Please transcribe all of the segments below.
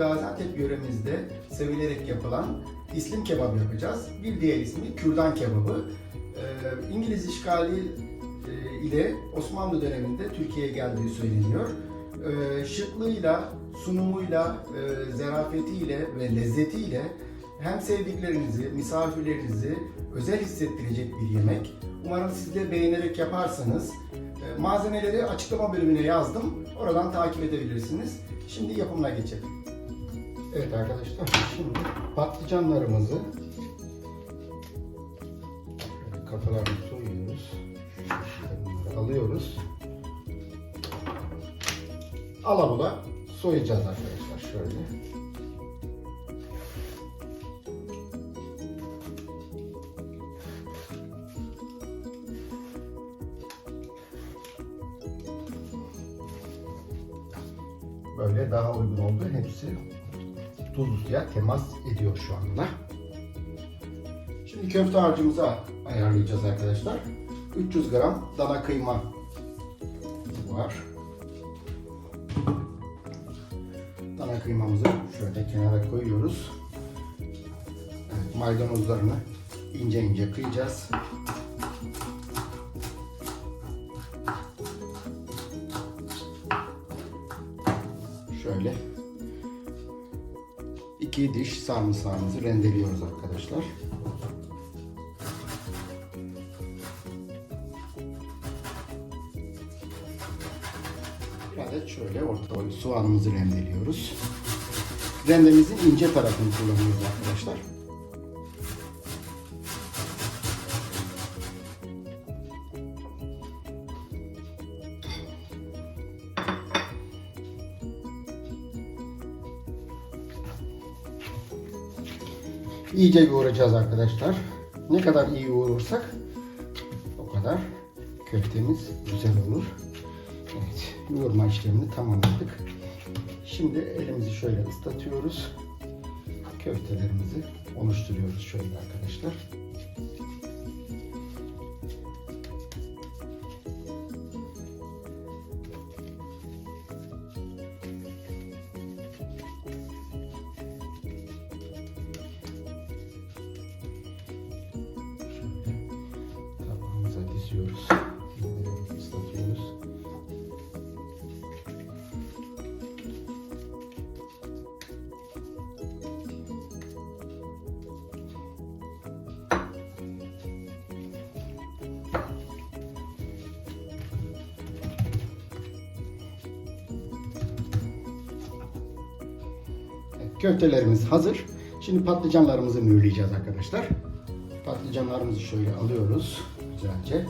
Gaziantep yöremizde sevilerek yapılan islim kebap yapacağız. Bir diğer ismi kürdan kebabı. Ee, İngiliz işgali e, ile Osmanlı döneminde Türkiye'ye geldiği söyleniyor. Ee, şıklığıyla, sunumuyla, e, ve lezzetiyle hem sevdiklerinizi, misafirlerinizi özel hissettirecek bir yemek. Umarım siz de beğenerek yaparsanız. E, Malzemeleri açıklama bölümüne yazdım. Oradan takip edebilirsiniz. Şimdi yapımına geçelim. Evet arkadaşlar, şimdi patlıcanlarımızı kafalarını soyuyoruz. Alıyoruz. Alabula soyacağız arkadaşlar şöyle. böyle daha uygun oldu. Hepsi tuzlu suya temas ediyor şu anda. Şimdi köfte harcımızı ayarlayacağız arkadaşlar. 300 gram dana kıyma var. Dana kıymamızı şöyle kenara koyuyoruz. Evet, maydanozlarını ince ince kıyacağız. şöyle iki diş sarımsağımızı rendeliyoruz arkadaşlar. Bir adet şöyle orta boy soğanımızı rendeliyoruz. Rendemizin ince tarafını kullanıyoruz arkadaşlar. İyice yoğuracağız arkadaşlar. Ne kadar iyi yoğurursak o kadar köftemiz güzel olur. Evet, yoğurma işlemini tamamladık. Şimdi elimizi şöyle ıslatıyoruz. Köftelerimizi oluşturuyoruz şöyle arkadaşlar. Islatıyoruz. Evet, Köftelerimiz hazır. Şimdi patlıcanlarımızı mühürleyeceğiz arkadaşlar. Patlıcanlarımızı şöyle alıyoruz güzelce.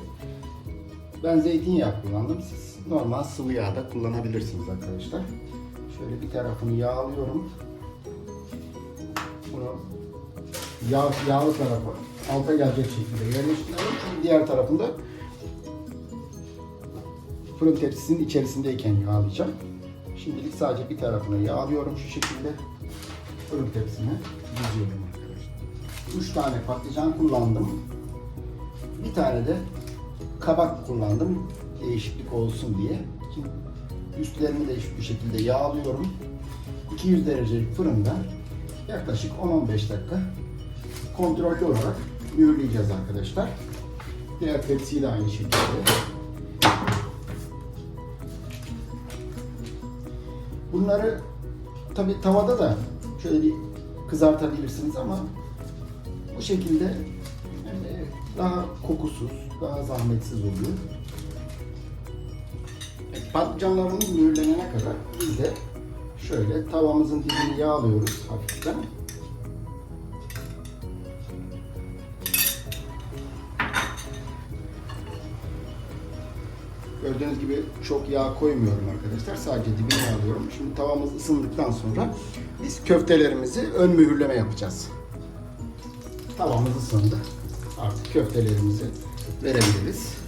Ben zeytinyağı kullandım. Siz normal sıvı yağ da kullanabilirsiniz arkadaşlar. Şöyle bir tarafını yağlıyorum. Bunu yağ, yağlı tarafı alta gelecek şekilde yerleştiriyorum. Diğer tarafında fırın tepsisinin içerisindeyken yağlayacağım. Şimdilik sadece bir tarafını yağlıyorum şu şekilde. Fırın tepsine diziyorum arkadaşlar. 3 tane patlıcan kullandım. Bir tane de kabak kullandım. Değişiklik olsun diye. Üstlerini de şu şekilde yağlıyorum. 200 derecelik fırında yaklaşık 10-15 dakika kontrollü olarak mühürleyeceğiz arkadaşlar. Diğer tepsiyi de aynı şekilde. Bunları tabi tavada da şöyle bir kızartabilirsiniz ama bu şekilde daha kokusuz, daha zahmetsiz oluyor. Patlıcanlarımız mühürlenene kadar biz de şöyle tavamızın dibini yağlıyoruz hafiften. Gördüğünüz gibi çok yağ koymuyorum arkadaşlar. Sadece dibini yağlıyorum. Şimdi tavamız ısındıktan sonra biz köftelerimizi ön mühürleme yapacağız. Tavamız ısındı. Artık köftelerimizi verebiliriz.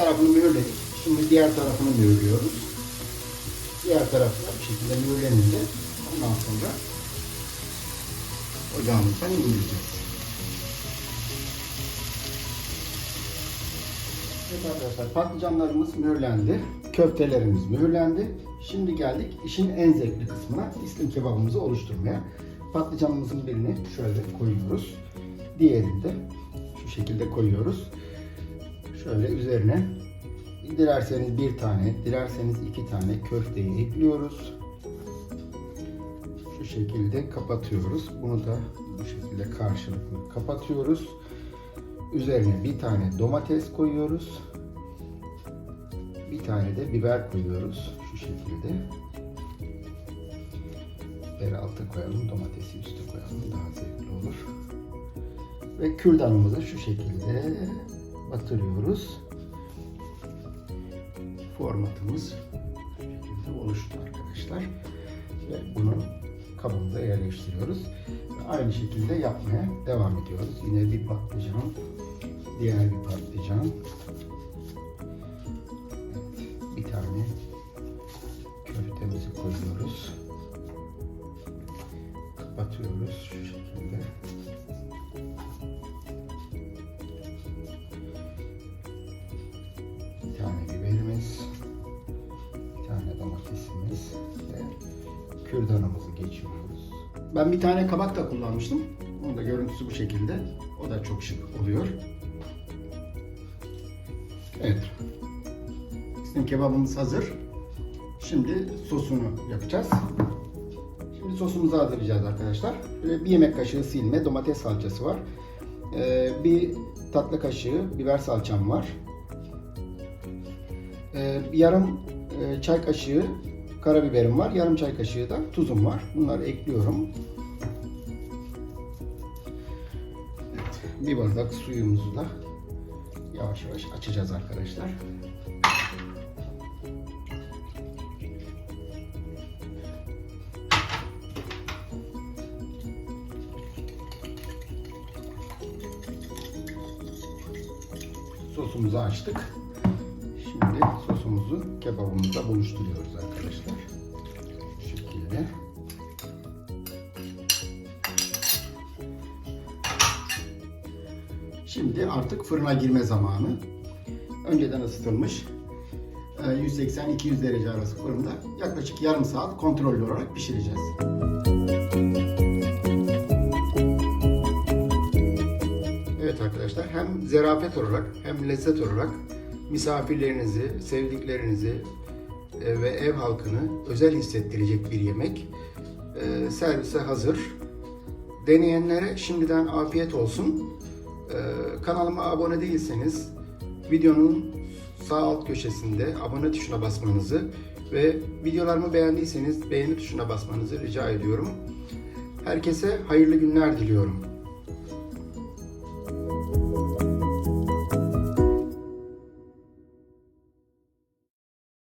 Tarafını mühürledik. Şimdi diğer tarafını mühürlüyoruz. Diğer tarafı da bir şekilde mühürlenince ondan sonra ocağımızdan indireceğiz. Evet arkadaşlar patlıcanlarımız mühürlendi. Köftelerimiz mühürlendi. Şimdi geldik işin en zevkli kısmına islim kebabımızı oluşturmaya. Patlıcanımızın birini şöyle koyuyoruz. Diğerini de şu şekilde koyuyoruz. Şöyle üzerine dilerseniz bir tane, dilerseniz iki tane köfteyi ekliyoruz. Şu şekilde kapatıyoruz. Bunu da bu şekilde karşılıklı kapatıyoruz. Üzerine bir tane domates koyuyoruz. Bir tane de biber koyuyoruz. Şu şekilde. Biberi alta koyalım, domatesi üste koyalım. Daha zevkli olur. Ve kürdanımızı şu şekilde batırıyoruz. Formatımız şu şekilde oluştu arkadaşlar. Ve bunu kabımıza yerleştiriyoruz. Ve aynı şekilde yapmaya devam ediyoruz. Yine bir patlıcan, diğer bir patlıcan. Kürdanımızı geçiriyoruz. Ben bir tane kabak da kullanmıştım. Onun da görüntüsü bu şekilde. O da çok şık oluyor. Evet. Bizim kebabımız hazır. Şimdi sosunu yapacağız. Şimdi sosumuzu hazırlayacağız arkadaşlar. Böyle bir yemek kaşığı silme domates salçası var. Ee, bir tatlı kaşığı biber salçam var. Ee, yarım e, çay kaşığı karabiberim var. Yarım çay kaşığı da tuzum var. Bunları ekliyorum. Evet, bir bardak suyumuzu da yavaş yavaş açacağız arkadaşlar. Sosumuzu açtık. Şimdi sosumuzu kebabımızla buluşturuyoruz arkadaşlar. Bu şekilde. Şimdi artık fırına girme zamanı. Önceden ısıtılmış e, 180-200 derece arası fırında yaklaşık yarım saat kontrollü olarak pişireceğiz. Evet arkadaşlar hem zerafet olarak hem lezzet olarak misafirlerinizi, sevdiklerinizi e, ve ev halkını özel hissettirecek bir yemek e, servise hazır. Deneyenlere şimdiden afiyet olsun. E, Kanalıma abone değilseniz videonun sağ alt köşesinde abone tuşuna basmanızı ve videolarımı beğendiyseniz beğeni tuşuna basmanızı rica ediyorum. Herkese hayırlı günler diliyorum.